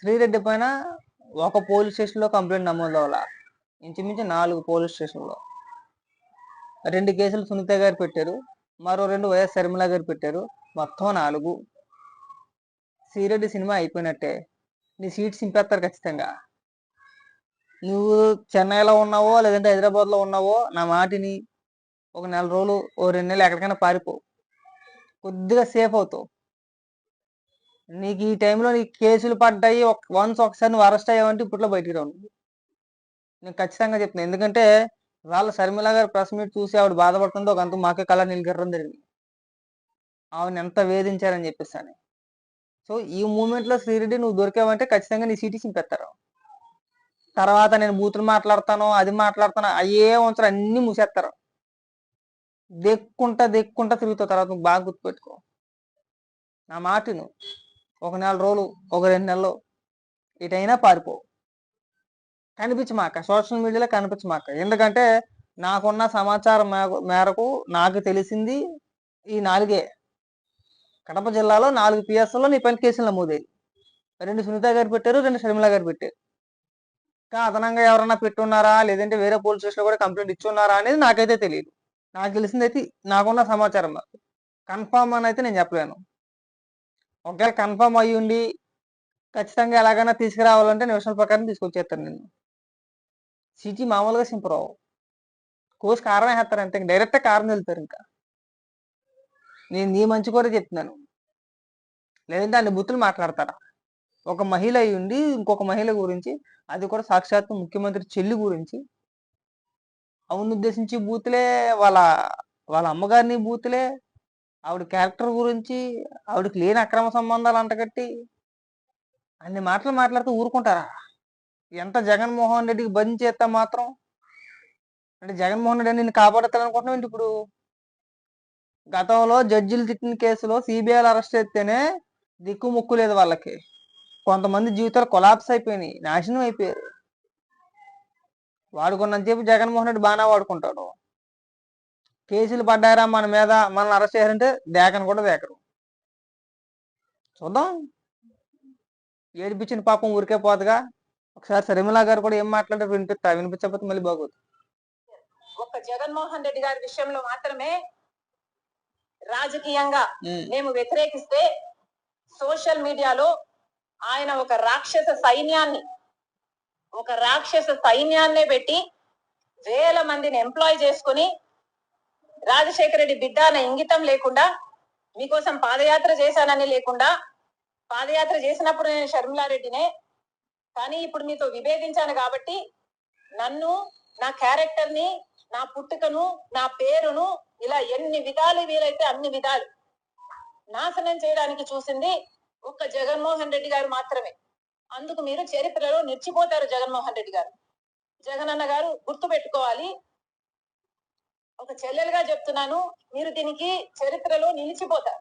శ్రీరెడ్డి పైన ఒక పోలీస్ స్టేషన్లో కంప్లైంట్ నమోదు అవ్వాల? ఇంచుమించు నాలుగు పోలీస్ స్టేషన్లో. రెండు కేసులు సునీత గారు పెట్టారు. మరో రెండు వైఎస్ శర్మిల గారు పెట్టారు. మొత్తం నాలుగు. శ్రీరెడ్డి సినిమా అయిపోయినట్టే. నీ సీట్ సింపేస్తారు ఖచ్చితంగా. నువ్వు చెన్నైలో ఉన్నావో లేదంటే హైదరాబాద్లో ఉన్నావో నా మాటిని ఒక నెల రోజులు ఓ రెండు నెలలు ఎక్కడికైనా పారిపో. కొద్దిగా సేఫ్ అవుతావు. నీకు ఈ టైంలో నీకు కేసులు పడ్డాయి వన్స్ ఒకసారి నువ్వు అరెస్ట్ అయ్యావంటే ఇప్పట్లో బయటికి రావు నేను ఖచ్చితంగా చెప్తున్నాను ఎందుకంటే వాళ్ళ శర్మిల గారు ప్రెస్ మీట్ చూసి ఆవిడ బాధపడుతుందో ఒక అంత మాకే కళ నిలగడం జరిగింది. ఆవిడని ఎంత వేధించారని చెప్పేసాను సో ఈ మూమెంట్లో శ్రీరెడ్డి నువ్వు దొరికావంటే ఖచ్చితంగా నీ సీటీ చింపేస్తారు. తర్వాత నేను బూతులు మాట్లాడతాను అది మాట్లాడతాను అయ్యే ఉంచరు అన్ని మూసేస్తారు. దెక్కుంటా దెక్కుంటా తిరుగుతావు. తర్వాత నువ్వు బాగా గుర్తుపెట్టుకో. నా మాట నువ్వు ఒక నెల రోజులు ఒక రెండు నెలలు ఇటైనా పారిపో. కనిపించమాక సోషల్ మీడియాలో కనిపించమాక. ఎందుకంటే నాకున్న సమాచారం మేరకు- మేరకు నాకు తెలిసింది ఈ నాలుగే. కడప జిల్లాలో నాలుగు పిఎస్ఎల్లో నీ పని కేసులు నమోదయ్యాయి. రెండు సునీత గారు పెట్టారు రెండు షర్మిల గారు పెట్టారు. ఇంకా అదనంగా ఎవరన్నా పెట్టున్నారా? లేదంటే వేరే పోలీస్ స్టేషన్లో కూడా కంప్లైంట్ ఇచ్చున్నారా అనేది నాకైతే తెలియదు నాకు తెలిసింది అయితే నాకున్న సమాచారం కన్ఫామ్ అని అయితే నేను చెప్పలేను. ఒకవేళ కన్ఫర్మ్ అయ్యి ఉండి ఖచ్చితంగా ఎలాగైనా తీసుకురావాలంటే నిమిషాల ప్రకారం తీసుకొచ్చేస్తాను నేను. సిటీ మామూలుగా సింపరావు కోసి కారం వేస్తారు అంతే డైరెక్ట్గా కారం వెళ్తారు ఇంకా. నేను నీ మంచి కూడా చెప్తున్నాను. లేదంటే అన్ని బుద్ధులు మాట్లాడతారా ఒక మహిళ అయి ఉండి ఇంకొక మహిళ గురించి అది కూడా సాక్షాత్తు ముఖ్యమంత్రి చెల్లి గురించి అవును ఉద్దేశించి బూతులే వాళ్ళ వాళ్ళ అమ్మగారిని బూతులే ఆవిడ క్యారెక్టర్ గురించి ఆవిడకి లేని అక్రమ సంబంధాలు అంటగట్టి అన్ని మాటలు మాట్లాడుతూ ఊరుకుంటారా? ఎంత జగన్మోహన్ రెడ్డికి బంద్ చేస్తా మాత్రం అంటే జగన్మోహన్ రెడ్డి నిన్ను కాపాడుతాడనుకుంటున్నావు ఏంటి ఇప్పుడు? గతంలో జడ్జిలు తిట్టిన కేసులో సిబిఐలు అరెస్ట్ చేస్తేనే దిక్కు ముక్కు లేదు వాళ్ళకి. కొంతమంది జీవితాలు కొలాప్స్ అయిపోయినాయి నాశనం అయిపోయారు. వాడుకున్నంతసేపు జగన్మోహన్ రెడ్డి బాగానే వాడుకుంటాడు. కేసులు పడ్డారా మన మీద మనల్ని అరెస్ట్ చేయారంటే దేకను కూడా దేకరు. చూద్దాం. ఏడిపించిన పాపం ఊరికే పోదుగా. ఒకసారి శర్మిలా గారు కూడా ఏం మాట్లాడారు వినిపిస్తా వినిపించకపోతే మళ్ళీ బాగోదు. ఒక్క జగన్మోహన్ రెడ్డి గారి విషయంలో మాత్రమే రాజకీయంగా మేము వ్యతిరేకిస్తే సోషల్ మీడియాలో ఆయన ఒక రాక్షస సైన్యాన్ని ఒక రాక్షస సైన్యాన్నే పెట్టి వేల మందిని ఎంప్లాయ్ చేసుకుని రాజశేఖర రెడ్డి బిడ్డ అనే ఇంగితం లేకుండా మీకోసం పాదయాత్ర చేశానని లేకుండా పాదయాత్ర చేసినప్పుడు నేను షర్మిలారెడ్డినే కానీ ఇప్పుడు మీతో విభేదించాను కాబట్టి నన్ను నా క్యారెక్టర్ని నా పుట్టుకను నా పేరును ఇలా ఎన్ని విధాలు వీలైతే అన్ని విధాలు నాశనం చేయడానికి చూసింది ఒక్క జగన్మోహన్ రెడ్డి గారు మాత్రమే. అందుకు మీరు చరిత్రలో నిలిచిపోతారు జగన్మోహన్ రెడ్డి గారు. జగనన్న గారు గుర్తు పెట్టుకోవాలి ఒక చెల్లెలుగా చెప్తున్నాను మీరు దీనికి చరిత్రలో నిలిచిపోతారు.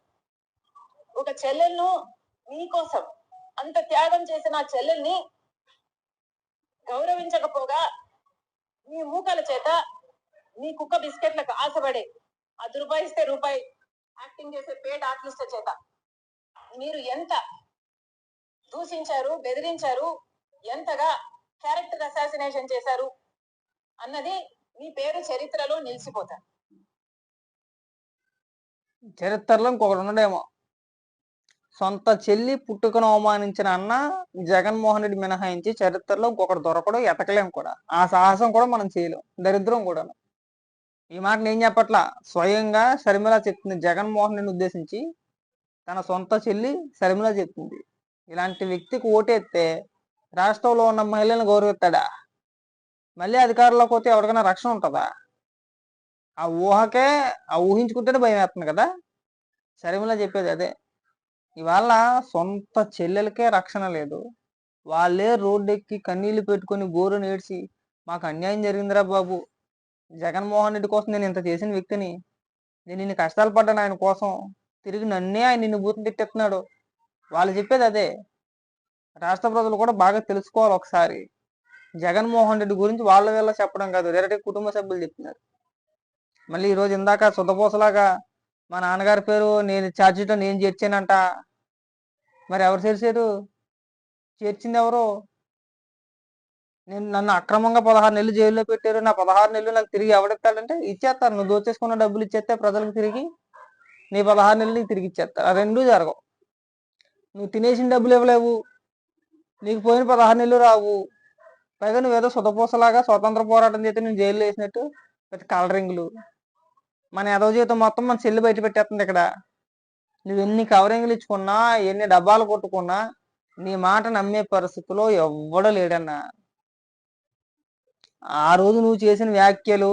ఒక చెల్లెలను మీకోసం అంత త్యాగం చేసిన ఆ చెల్లెల్ని గౌరవించకపోగా మీ మూకల చేత మీ కుక్క బిస్కెట్లకు ఆశపడే అది రూపాయి ఇస్తే రూపాయి యాక్టింగ్ చేసే పేట ఆర్టిస్ట్ చేత మీరు ఎంత దూషించారు బెదిరించారు ఎంతగా క్యారెక్టర్ అసాసినేషన్ చేశారు అన్నది మీ పేరు చరిత్రలో నిలిచిపోతారు చరిత్రలో ఇంకొకటి ఉండడేమో సొంత చెల్లి పుట్టుకను అవమానించిన అన్న జగన్మోహన్ రెడ్డి మినహాయించి చరిత్రలో ఇంకొకటి దొరకడం ఎతకలేం కూడా. ఆ సాహసం కూడా మనం చేయలేం దరిద్రం కూడా ఈ మాట నేను చెప్పట్లా. స్వయంగా శర్మిల చెప్తుంది జగన్మోహన్ రెడ్డిని ఉద్దేశించి తన సొంత చెల్లి శర్మిల చెప్తుంది. ఇలాంటి వ్యక్తికి ఓటేస్తే రాష్ట్రంలో ఉన్న మహిళలను గౌరవిస్తాడా? మళ్ళీ అధికారంలోకి పోతే ఎవరికైనా రక్షణ ఉంటుందా? ఆ ఊహకే ఆ ఊహించుకుంటేనే భయం వేస్తుంది కదా? షర్మిల చెప్పేది అదే. ఇవాళ సొంత చెల్లెలకే రక్షణ లేదు. వాళ్ళే రోడ్డెక్కి కన్నీళ్ళు పెట్టుకొని గోరు నేడ్చి మాకు అన్యాయం జరిగిందిరా బాబు. జగన్మోహన్ రెడ్డి కోసం నేను ఇంత చేసిన వ్యక్తిని నేను ఇన్ని కష్టాలు పడ్డాను ఆయన కోసం. తిరిగి నన్నే ఆయన నిన్ను బూతులు తిట్టేస్తున్నాడు. వాళ్ళు చెప్పేది అదే. రాష్ట్ర ప్రజలు కూడా బాగా తెలుసుకోవాలి ఒకసారి. జగన్మోహన్ రెడ్డి గురించి వాళ్ళ వీళ్ళ చెప్పడం కాదు. డైరెక్ట్ కుటుంబ సభ్యులు చెప్తున్నారు మళ్ళీ ఈరోజు ఇందాక సుద్దపోసలాగా మా నాన్నగారి పేరు నేను ఛార్జీతో నేను చేర్చానంట. మరి ఎవరు చేర్చారు? చేర్చింది ఎవరు? నేను నన్ను అక్రమంగా పదహారు నెలలు జైల్లో పెట్టారు. నా పదహారు నెలలు నాకు తిరిగి ఎవడెత్తాడంటే ఇచ్చేస్తారు. నువ్వు దోచేసుకున్న డబ్బులు ఇచ్చేస్తే ప్రజలకు తిరిగి నీ పదహారు నెలలు నీకు తిరిగి ఇచ్చేస్తారు. ఆ రెండూ జరగవు. నువ్వు తినేసిన డబ్బులు ఇవ్వలేవు. నీకు పోయిన పదహారు నెలలు రావు. పైగా నువ్వేదో సుతపూసలాగా స్వతంత్ర పోరాటం చేస్తే నేను జైల్లో వేసినట్టు పెద్ద కలరింగ్లు. మన ఎదవ జీవితం మొత్తం మన చెల్లి బయట పెట్టేస్తుంది ఇక్కడ. నువ్వు ఎన్ని కవరింగ్లు ఇచ్చుకున్నా ఎన్ని డబ్బాలు కొట్టుకున్నా నీ మాట నమ్మే పరిస్థితిలో ఎవ్వడూ లేడన్నా. ఆ రోజు నువ్వు చేసిన వ్యాఖ్యలు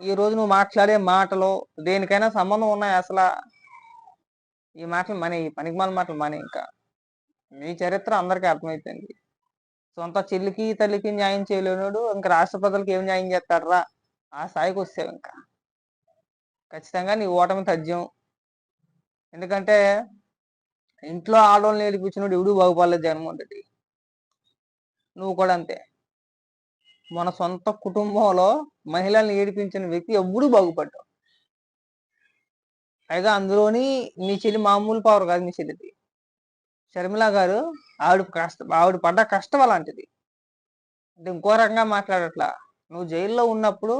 ఈ రోజు నువ్వు మాట్లాడే మాటలు దేనికైనా సంబంధం ఉన్నాయి అసలు. ఈ మాటలు మన ఈ పనికిమాల మాటలు మన ఇంకా. మీ చరిత్ర అందరికీ అర్థమైపోయింది. సొంత చెల్లికి తల్లికి న్యాయం చేయలేనోడు ఇంకా రాష్ట్ర ప్రజలకు ఏం న్యాయం చేస్తాడరా? ఆ స్థాయికి వస్తావు ఇంకా. ఖచ్చితంగా నీ ఓటమి తథ్యం. ఎందుకంటే ఇంట్లో ఆడవాళ్ళని ఏడిపించినోడు ఎవడు బాగుపడలేదు జగన్మోహన్ రెడ్డి. నువ్వు కూడా అంతే. మన సొంత కుటుంబంలో మహిళల్ని ఏడిపించిన వ్యక్తి ఎవ్వడూ బాగుపడ్డావు పైగా అందులోని మీ చెల్లి మామూలు పవర్ కాదు మీ చెల్లిది. షర్మిల గారు ఆవిడ కష్ట ఆవిడ పడ్డ కష్టం అలాంటిది. అంటే ఇంకో రకంగా మాట్లాడట్లా. నువ్వు జైల్లో ఉన్నప్పుడు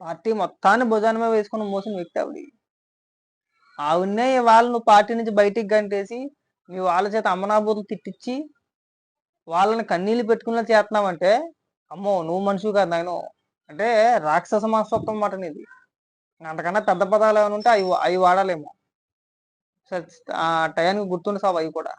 పార్టీ మొత్తాన్ని భుజాన మీద వేసుకుని మోసిన వ్యక్తి ఆవిడ. ఆవిడనే వాళ్ళు నువ్వు పార్టీ నుంచి బయటికి గంటేసి మీ వాళ్ళ చేత అమ్మనాబూతులు తిట్టించి వాళ్ళని కన్నీళ్ళు పెట్టుకునేలా చేస్తున్నావంటే అమ్మో నువ్వు మనిషి కాదు నాయన. అంటే రాక్షస మనస్తత్వం మాట నీది. అంతకన్నా పెద్ద పదాలు ఏమైనా ఉంటే అవి అవి వాడాలేమో. సరే ఆ టయానికి గుర్తుండి సాబ్ అవి కూడా.